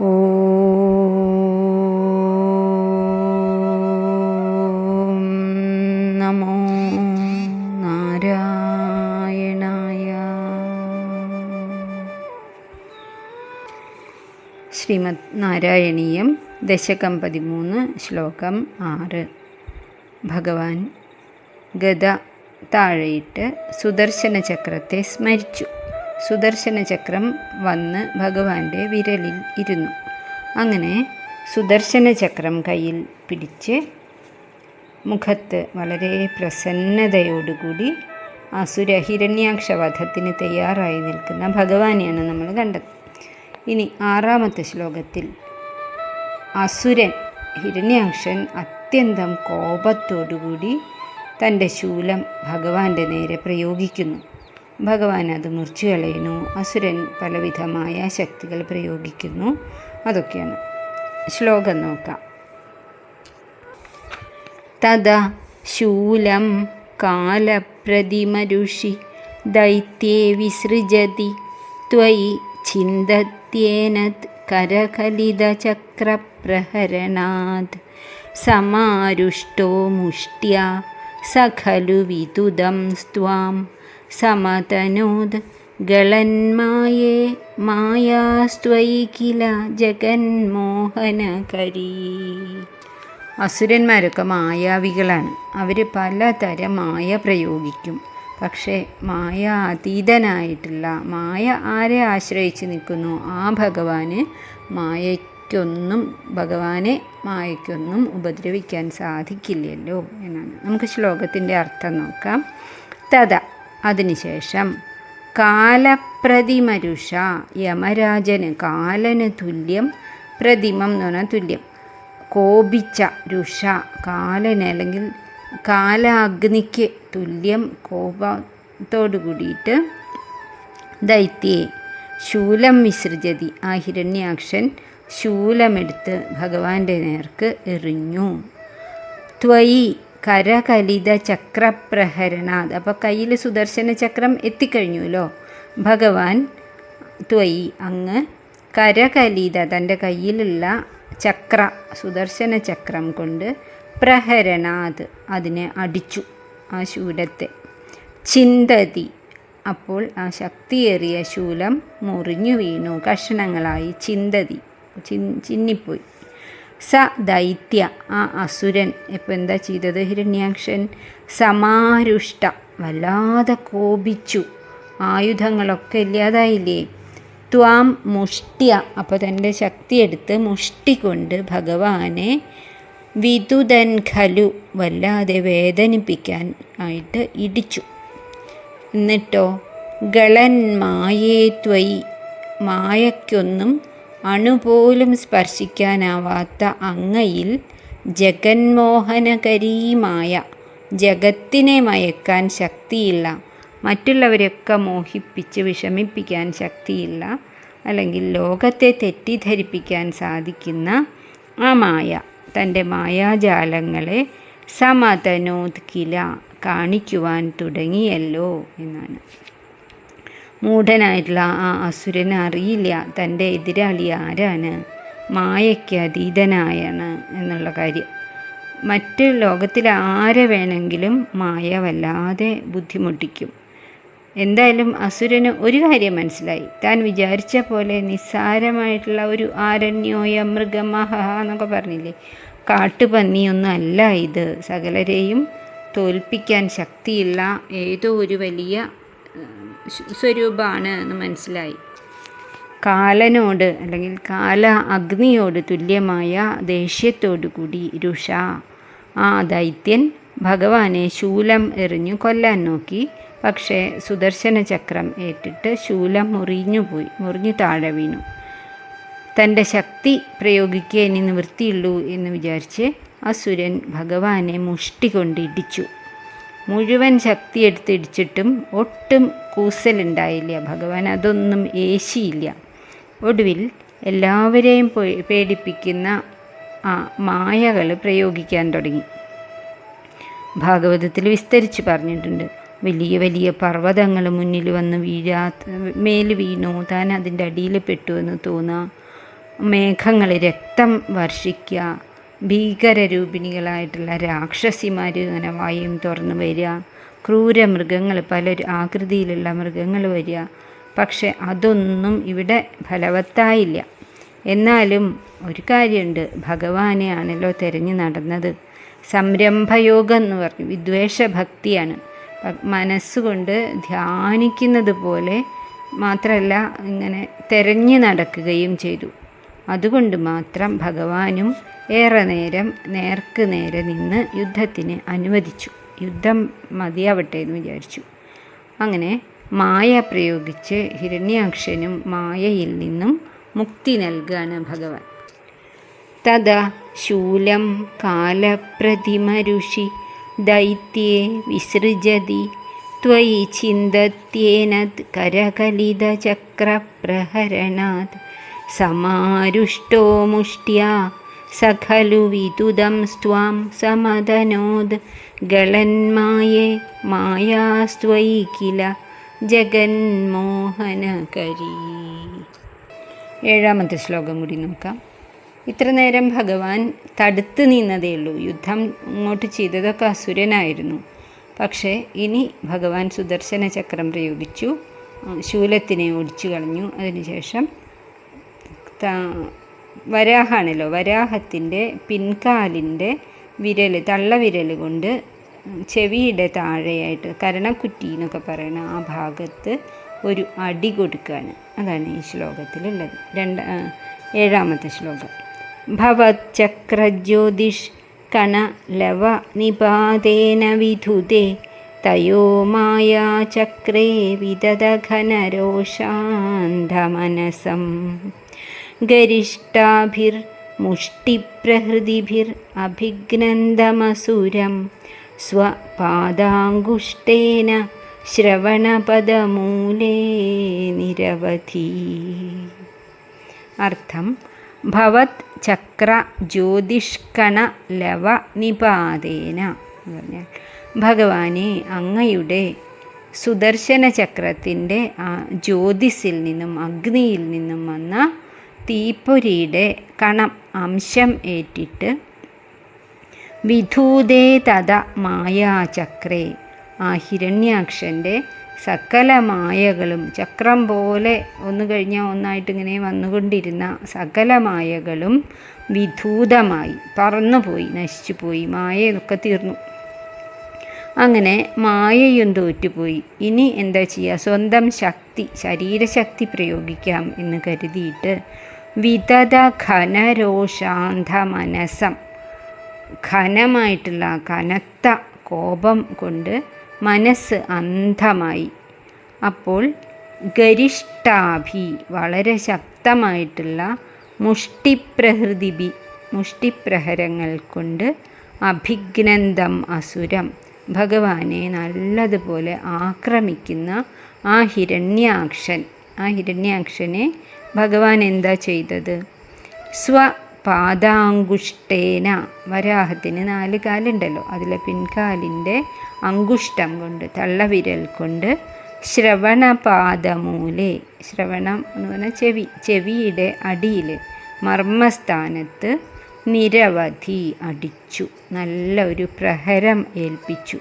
ഓം നാരായണായ ശ്രീമദ് നാരായണീയം ദശകം പതിമൂന്ന് ശ്ലോകം ആറ്। ഭഗവാൻ ഗത താഴെയിട്ട് സുദർശന ചക്രത്തെ സ്മരിച്ചു। സുദർശന ചക്രം വന്ന് ഭഗവാന്റെ വിരലിൽ ഇരുന്നു. അങ്ങനെ സുദർശന ചക്രം കയ്യിൽ പിടിച്ച് മുഖത്ത് വളരെ പ്രസന്നതയോടുകൂടി അസുര ഹിരണ്യാക്ഷവധത്തിന് തയ്യാറായി നിൽക്കുന്ന ഭഗവാനെയാണ് നമ്മൾ കണ്ടത്. ഇനി ആറാമത്തെ ശ്ലോകത്തിൽ അസുരൻ ഹിരണ്യാക്ഷൻ അത്യന്തം കോപത്തോടുകൂടി തന്റെ ശൂലം ഭഗവാന്റെ നേരെ പ്രയോഗിക്കുന്നു. ഭഗവാൻ അത് മുറിച്ചു കളയുന്നു. അസുരൻ പലവിധമായ ശക്തികൾ പ്രയോഗിക്കുന്നു. അതൊക്കെയാണ്. ശ്ലോകം നോക്കാം. തത ശൂലം കാലപ്രതിമരുഷി ദൈത്യേ വിസൃജതി. ത്വയി ഛിന്ദത്യേനത് കരകലിതചക്രപ്രഹരണാത്. സമാരുഷ്ടോ മുഷ്ട്യാ സഖലു ഖലു വിതുദം സ്ത്വാം. സമതനോദ് ഗളന്മായേ മായാസ്ത്വയി കില ജഗന്മോഹനകരീ. അസുരന്മാരൊക്കെ മായാവികളാണ്. അവർ പലതരം മായ പ്രയോഗിക്കും. പക്ഷേ മായ അതീതനായിട്ടുള്ള മായ ആരെ ആശ്രയിച്ച് നിൽക്കുന്നു? ആ ഭഗവാന് മായയ്ക്കൊന്നും ഭഗവാനെ മായയ്ക്കൊന്നും ഉപദ്രവിക്കാൻ സാധിക്കില്ലല്ലോ എന്നാണ്. നമുക്ക് ശ്ലോകത്തിന്റെ അർത്ഥം നോക്കാം. തഥ അതിനുശേഷം കാലപ്രതിമരുഷ യമരാജന് കാലന് തുല്യം പ്രതിമം എന്ന് പറഞ്ഞാൽ തുല്യം. കോപിച്ച രുഷ കാലന് അല്ലെങ്കിൽ കാലാഗ്നിക്ക് തുല്യം കോപത്തോടു കൂടിയിട്ട് ദൈത്യേ ശൂലം വിസൃജതി ആ ഹിരണ്യാക്ഷൻ ശൂലമെടുത്ത് ഭഗവാന്റെ നേർക്ക് എറിഞ്ഞു. ത്വയി കരകലിത ചക്രപ്രഹരണാത് അപ്പോൾ കയ്യിൽ സുദർശന ചക്രം എത്തിക്കഴിഞ്ഞുല്ലോ. ഭഗവാൻ ത്വയി അങ്ങ് കരകലിത തന്റെ കയ്യിലുള്ള ചക്ര സുദർശന ചക്രം കൊണ്ട് പ്രഹരണാത് അതിനെ അടിച്ചു ആ ശൂലത്തെ. ചിന്തതി. അപ്പോൾ ആ ശക്തിയേറിയ ശൂലം മുറിഞ്ഞു വീണു. കഷണങ്ങളായി ചിന്തതി. ചിന്നിപ്പോയി. സ ദൈത്യ ആ അസുരൻ ഇപ്പം എന്താ ചെയ്തത് ഹിരണ്യാക്ഷൻ? സമാരുഷ്ട. വല്ലാതെ കോപിച്ചു. ആയുധങ്ങളൊക്കെ ഇല്ലാതായില്ലേ? ത്വാം മുഷ്ടിയ. അപ്പോൾ തന്റെ ശക്തിയെടുത്ത് മുഷ്ടി കൊണ്ട് ഭഗവാനെ വിതുതൻ ഖലു വല്ലാതെ വേദനിപ്പിക്കാൻ ആയിട്ട് ഇടിച്ചു. എന്നിട്ടോ ഗളൻ മായേ ത്വയി. മായയ്ക്കൊന്നും അണുപോലും സ്പർശിക്കാനാവാത്ത അങ്ങയിൽ ജഗന്മോഹനകരീമായ ജഗത്തിനെ മയക്കാൻ ശക്തിയില്ല. മറ്റുള്ളവരെയൊക്കെ മോഹിപ്പിച്ച് വിഷമിപ്പിക്കാൻ ശക്തിയില്ല. അല്ലെങ്കിൽ ലോകത്തെ തെറ്റിദ്ധരിപ്പിക്കാൻ സാധിക്കുന്ന ആ മായ തന്റെ മായാജാലങ്ങളെ സമതനോദ്കില കാണിക്കുവാൻ തുടങ്ങിയല്ലോ എന്നാണ്. മൂഢനായിട്ടുള്ള ആ അസുരന് അറിയില്ല. തന്റെ എതിരാളി ആരാണ്? മായയ്ക്ക് അതീതനായാണ് എന്നുള്ള കാര്യം. മറ്റ് ലോകത്തിൽ ആരെ വേണമെങ്കിലും മായ വല്ലാതെ ബുദ്ധിമുട്ടിക്കും. എന്തായാലും അസുരന് ഒരു കാര്യം മനസ്സിലായി. താൻ വിചാരിച്ച പോലെ നിസ്സാരമായിട്ടുള്ള ഒരു ആരണ്യോയ മൃഗമഹ എന്നൊക്കെ പറഞ്ഞില്ലേ? കാട്ടുപന്നിയൊന്നും അല്ല ഇത്. സകലരെയും തോൽപ്പിക്കാൻ ശക്തിയുള്ള ഏതോ ഒരു വലിയ സ്വരൂപമാണ് എന്ന് മനസ്സിലായി. കാലനോട് അല്ലെങ്കിൽ കാല അഗ്നിയോട് തുല്യമായ ദേഷ്യത്തോടു കൂടി രുഷ ആ ദൈത്യൻ ഭഗവാനെ ശൂലം എറിഞ്ഞു കൊല്ലാൻ നോക്കി. പക്ഷേ സുദർശന ചക്രം ഏറ്റിട്ട് ശൂലം മുറിഞ്ഞുപോയി മുറിഞ്ഞു താഴെ വീണു. തന്റെ ശക്തി പ്രയോഗിക്കുക ഇനി നിവൃത്തിയുള്ളൂ എന്ന് വിചാരിച്ച് അസുരൻ ഭഗവാനെ മുഷ്ടി കൊണ്ട് ഇടിച്ചു. മുഴുവൻ ശക്തി എടുത്തിടിച്ചിട്ടും ഒട്ടും കൂസലുണ്ടായില്ല. ഭഗവാൻ അതൊന്നും ഏശിയില്ല. ഒടുവിൽ എല്ലാവരെയും പേടിപ്പിക്കുന്ന ആ മായകൾ പ്രയോഗിക്കാൻ തുടങ്ങി. ഭാഗവതത്തിൽ വിസ്തരിച്ച് പറഞ്ഞിട്ടുണ്ട്. വലിയ വലിയ പർവതങ്ങൾ മുന്നിൽ വന്ന് വീഴാ മേൽ വീണു താൻ അതിന്റെ അടിയിൽ പെട്ടു എന്ന് തോന്നുക മേഘങ്ങൾ രക്തം വർഷിക്കുക ഭീകരരൂപിണികളായിട്ടുള്ള രാക്ഷസിമാർ ഇങ്ങനെ വായും തുറന്ന് വരിക. ക്രൂര മൃഗങ്ങൾ പല ആകൃതിയിലുള്ള മൃഗങ്ങൾ വരിക. പക്ഷെ അതൊന്നും ഇവിടെ ഫലവത്തായില്ല. എന്നാലും ഒരു കാര്യമുണ്ട് ഭഗവാനെയാണല്ലോ തിരഞ്ഞു നടന്നത്. സംരംഭയോഗം എന്ന് പറഞ്ഞു. വിദ്വേഷ ഭക്തിയാണ് മനസ്സുകൊണ്ട് ധ്യാനിക്കുന്നത് പോലെ മാത്രമല്ല ഇങ്ങനെ തിരഞ്ഞു നടക്കുകയും ചെയ്തു. അതുകൊണ്ട് മാത്രം ഭഗവാനും ഏറെ നേരം നേർക്ക് നേരെ നിന്ന് യുദ്ധത്തിന് അനുവദിച്ചു. യുദ്ധം മതിയാവട്ടെ എന്ന് വിചാരിച്ചു. അങ്ങനെ മായ പ്രയോഗിച്ച് ഹിരണ്യാക്ഷനും മായയിൽ നിന്നും മുക്തി നൽകുകയാണ് ഭഗവാൻ. തഥാ ശൂലം കാലപ്രതിമരുഷി ദൈത്യേ വിസൃജതി ത്വയി ചിന്തത്യേന കരകലിതചക്രപ്രഹരണാത് സമാരുഷ്ടോ മുഷ്ട്യാ സഖലു വിദുദം വിതുദം സമതനോദ് ഗളന്മായേ മായാസ്ത്വയി കില ജഗന്മോഹനകരീ. ഏഴാമത്തെ ശ്ലോകം കൂടി നോക്കാം. ഇത്ര നേരം ഭഗവാൻ തടുത്ത് നിന്നതേ ഉള്ളൂ. യുദ്ധം ഇങ്ങോട്ട് ചെയ്തതൊക്കെ അസുരനായിരുന്നു. പക്ഷേ ഇനി ഭഗവാൻ സുദർശന ചക്രം പ്രയോഗിച്ചു ശൂലത്തിനെ ഒടിച്ചു കളഞ്ഞു അതിനുശേഷം വരാഹാണല്ലോ. വരാഹത്തിന്റെ പിൻകാലിന്റെ വിരൽ തള്ളവിരൽ കൊണ്ട് ചെവിയുടെ താഴെയായിട്ട് കരണക്കുറ്റി എന്നൊക്കെ പറയുന്ന ആ ഭാഗത്ത് ഒരു അടി കൊടുക്കുകയാണ് അതാണ് ഈ ശ്ലോകത്തിലുള്ളത്. രണ്ട് ഏഴാമത്തെ ശ്ലോകം. ഭവചക്രജ്യോതിഷ് കണലവ നിപാതേന വിധുതേ തയോ മായാ ചക്രേ മായാചക്രേ വിദധഘനരോഷാന്ധമനസം ഗരിഷ്ടാഭിർമുഷ്ടിപ്രഹൃതിഭിർ അഭിഗ്നന്ദമസുരം സ്വപാദാങ്കുഷ്ടേന ശ്രവണപദമൂലേ നിരവധി. അർത്ഥം ഭവത് ചക്ര ജ്യോതിഷ്കണ ലവ നിപാതേന ഭഗവാനെ അങ്ങയുടെ സുദർശന ചക്രത്തിന്റെ ജ്യോതിസിൽ നിന്നും അഗ്നിയിൽ നിന്നും വന്ന തീപ്പൊരിയുടെ കണം അംശം ഏറ്റിട്ട് വിധൂതേ തഥ മായാചക്രേ. ആ ഹിരണ്യാക്ഷന്റെ സകല മായകളും ചക്രം പോലെ ഒന്ന് കഴിഞ്ഞാൽ ഒന്നായിട്ട് ഇങ്ങനെ വന്നുകൊണ്ടിരുന്ന സകല മായകളും വിധൂതമായി പറന്നുപോയി നശിച്ചുപോയി മായയൊക്കെ തീർന്നു. അങ്ങനെ മായയും തോറ്റുപോയി. ഇനി എന്താ ചെയ്യുക സ്വന്തം ശക്തി ശരീരശക്തി പ്രയോഗിക്കാം എന്ന് കരുതിയിട്ട് വിതത ഘനരോഷാന്ധമനസം ഘനമായിട്ടുള്ള കനത്ത കോപം കൊണ്ട് മനസ്സ് അന്ധമായി. അപ്പോൾ ഗരിഷ്ടാഭി വളരെ ശക്തമായിട്ടുള്ള മുഷ്ടിപ്രഹൃതിബി മുഷ്ടിപ്രഹരങ്ങൾ കൊണ്ട് അഭിഗ്നന്ദം അസുരം ഭഗവാനെ നല്ലതുപോലെ ആക്രമിക്കുന്ന ആ ഹിരണ്യാക്ഷൻ ആ ഹിരണ്യാക്ഷനെ ഭഗവാൻ എന്താ ചെയ്തത്? സ്വപാദാങ്കുഷ്ടേന വരാഹത്തിന് നാല് കാലുണ്ടല്ലോ. അതിലെ പിൻകാലിന്റെ അങ്കുഷ്ടം കൊണ്ട് തള്ളവിരൽ കൊണ്ട് ശ്രവണപാദമൂലെ ശ്രവണം എന്ന് പറഞ്ഞാൽ ചെവി ചെവിയുടെ അടിയിൽ മർമ്മസ്ഥാനത്ത് നിരവധി അടിച്ചു. നല്ല ഒരു പ്രഹരം ഏൽപ്പിച്ചു.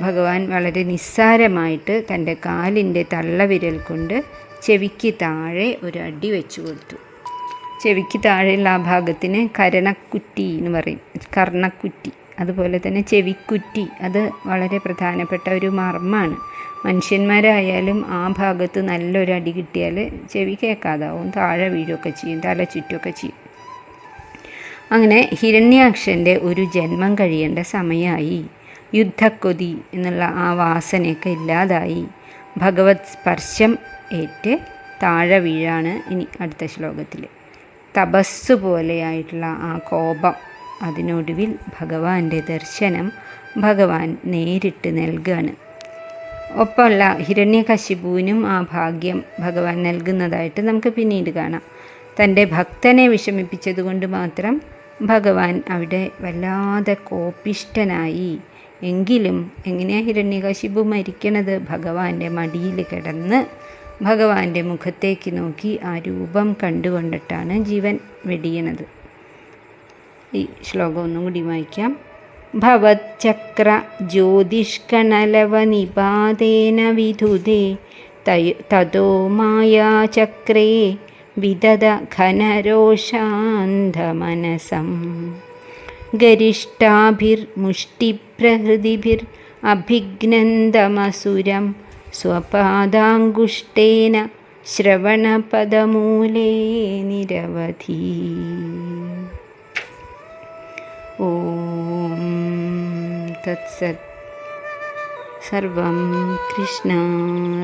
ഭഗവാൻ വളരെ നിസ്സാരമായിട്ട് തന്റെ കാലിന്റെ തള്ളവിരൽ കൊണ്ട് ചെവിക്ക് താഴെ ഒരു അടി വെച്ചു കൊടുത്തു. ചെവിക്ക് താഴെയുള്ള ആ ഭാഗത്തിന് കരണക്കുറ്റി എന്ന് പറയും. കർണക്കുറ്റി. അതുപോലെ തന്നെ ചെവിക്കുറ്റി. അത് വളരെ പ്രധാനപ്പെട്ട ഒരു മർമ്മമാണ്. മനുഷ്യന്മാരായാലും ആ ഭാഗത്ത് നല്ലൊരു അടി കിട്ടിയാൽ ചെവി കേൾക്കാതാവും. താഴെ വീഴുകയൊക്കെ ചെയ്യും. തല ചുറ്റുമൊക്കെ ചെയ്യും. അങ്ങനെ ഹിരണ്യാക്ഷന്റെ ഒരു ജന്മം കഴിയേണ്ട സമയമായി. യുദ്ധക്കൊതി എന്നുള്ള ആ വാസനയൊക്കെ ഇല്ലാതായി. ഭഗവത് സ്പർശം ഏറ്റ് താഴെ വീഴാണ് ഇനി അടുത്ത ശ്ലോകത്തിൽ തപസ് പോലെയായിട്ടുള്ള ആ കോപം അതിനൊടുവിൽ ഭഗവാന്റെ ദർശനം ഭഗവാൻ നേരിട്ട് നൽകുകയാണ് ഒപ്പമുള്ള ഹിരണ്യകശിപുവിനും ആ ഭാഗ്യം ഭഗവാൻ നൽകുന്നതായിട്ട് നമുക്ക് പിന്നീട് കാണാം. തന്റെ ഭക്തനെ വിഷമിപ്പിച്ചതുകൊണ്ട് മാത്രം ഭഗവാൻ അവിടെ വല്ലാതെ കോപിഷ്ടനായി എങ്കിലും എങ്ങനെയാണ് ഹിരണ്യകശിപു മരിക്കണത്? ഭഗവാന്റെ മടിയിൽ കിടന്ന് ഭഗവാന്റെ മുഖത്തേക്ക് നോക്കി ആ രൂപം കണ്ടുകൊണ്ടിട്ടാണ് ജീവൻ വെടിയണത്. ഈ ശ്ലോകം ഒന്നും കൂടി വായിക്കാം. ഭവചക്ര ജ്യോതിഷ്കണലവനിപാതേന വിധുതേ തതോ മായാചക്രേ വിദത ഘനരോഷാന്ധമനസം. ഗരിഷ്ടാഭിർമുഷ്ടിപ്രഹൃതിഭിർ അഭിഘ്നന്തമസുരം स्वपादाङ्गुष्ठेन श्रवणपदमूले निरवधि। ॐ तत्सत् सर्वं कृष्णार्पणमस्तु।